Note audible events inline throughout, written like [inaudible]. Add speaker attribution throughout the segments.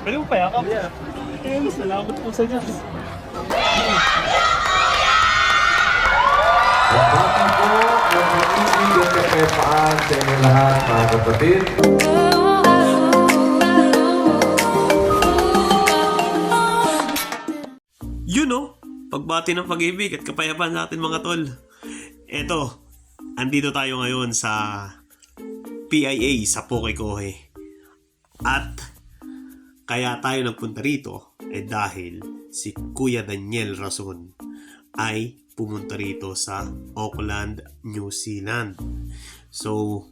Speaker 1: Pwede mo payakap? Yeah. Eh, salamat po sa Diyos.
Speaker 2: Bati po ng pag-ibig at kapayapaan sa inyo lahat, mga kapatid.
Speaker 3: Yun no, pagbati ng pag-ibig at kapayapaan natin mga tol. Eto, andito tayo ngayon sa PIA sa Pokekohe. At kaya tayo nagpunta rito eh dahil si Kuya Daniel Rason ay pumunta rito sa Auckland, New Zealand. So,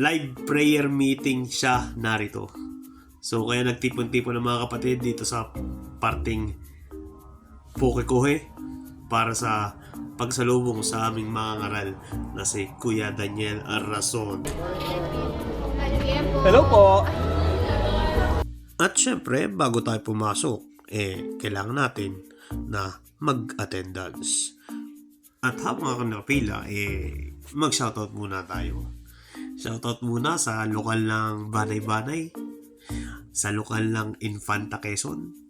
Speaker 3: live prayer meeting siya narito. So, kaya nagtipon-tipon ng mga kapatid dito sa parting Pokekohe para sa pagsalubong sa aming mga ngaral na si Kuya Daniel Arrason.
Speaker 1: Hello po.
Speaker 3: At syempre, bago tayo pumasok, eh, kailangan natin na mag-attendance. At habang ako nakapila, eh, mag-shoutout muna tayo. Shoutout muna sa lokal ng Banay-Banay, sa lokal ng Infanta Quezon,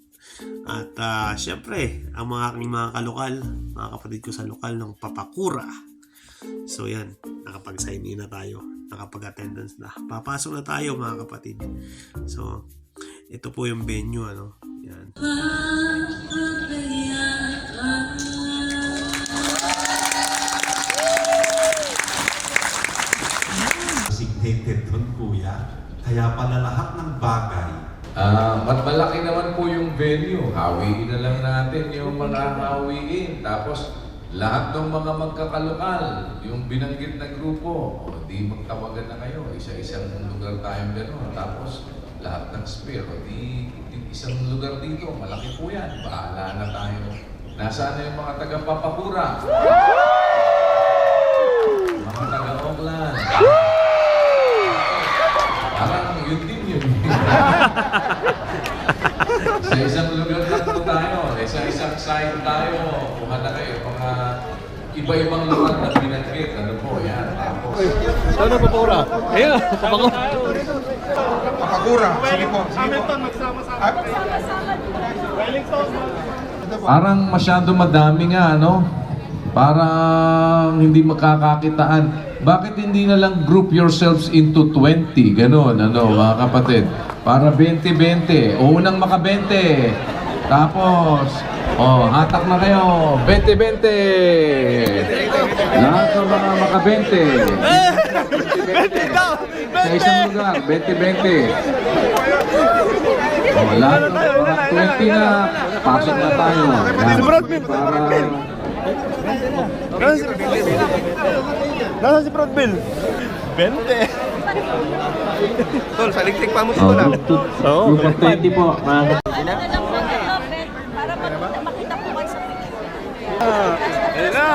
Speaker 3: at ah, syempre, ang mga aking mga kalokal, mga kapatid ko sa lokal ng Papakura. So yan, nakapag-sign in na tayo, nakapag-attendance na. Papasok na tayo mga kapatid. So, ito po yung venue, ano. Yan.
Speaker 4: designated doon, kuya. Kaya pala lahat ng bagay
Speaker 2: Ah, mat malaki naman po yung venue. Hawiin na lang natin yung mga hawiin. Tapos, lahat ng mga magkakalokal, yung binanggit na grupo, o di magtawagan na kayo. Isa-isang lugar tayong gano'n. Tapos, lahat ng spare, o di, di isang lugar dito. Malaki po yan. Bahala na tayo. Nasaan na yung mga taga-papakura? Mga taga-Oakland. Parang yun din yun. sa isang lugar lang po tayo, eh, sa isang side tayo, kuha na kayo, mga iba-ibang lugar na binanggit. Ano po, yan. Tapos,
Speaker 1: Ano po po ora? Ayun, kapako.
Speaker 5: Pakagura. Sige po.
Speaker 1: Hamilton, magsama-sama. Wellington.
Speaker 2: Parang masyado madami nga, ano? Parang hindi makakakitaan. Bakit hindi na lang group yourselves into 20? Ganon, ano, mga kapatid. Para 20-20. O unang maka 20. Tapos, oh, hatak na kayo. 20-20. Lahat ng mga maka 20. 20 Sa isang lugar, 20-20. Oh, lahat ng mga 20 na, pasok na tayo. Yan.
Speaker 1: Si.
Speaker 2: Para,
Speaker 1: Nasaan si Nasaan si Prodbill? 20.
Speaker 5: Tol, sa electric pa mo
Speaker 2: oh,
Speaker 5: na.
Speaker 1: Oo.
Speaker 2: group of 20 po. Mga
Speaker 6: para makita, makita po kayo sa picture.
Speaker 1: Hello!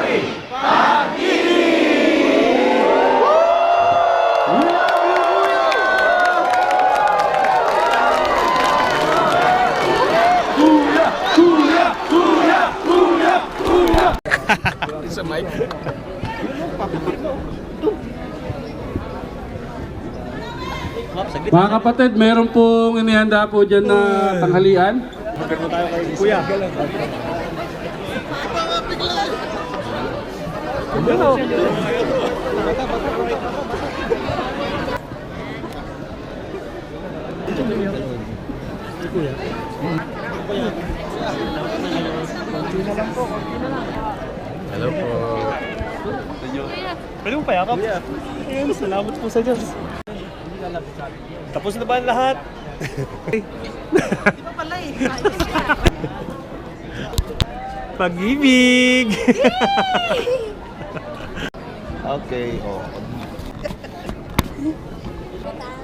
Speaker 2: kamay. Ayun.
Speaker 7: Mga kapatid, meron pong inihanda po dyan na tanghalian.
Speaker 1: Kuya. Ano?
Speaker 2: Hello po.
Speaker 1: Pwede mo payakap? Ayun, salamat po sa Diyos. Tapos na ba ang lahat?
Speaker 6: Di ba pala eh? [laughs]
Speaker 1: Pag-ibig! [laughs] okay, oh.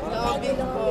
Speaker 6: Grabe po.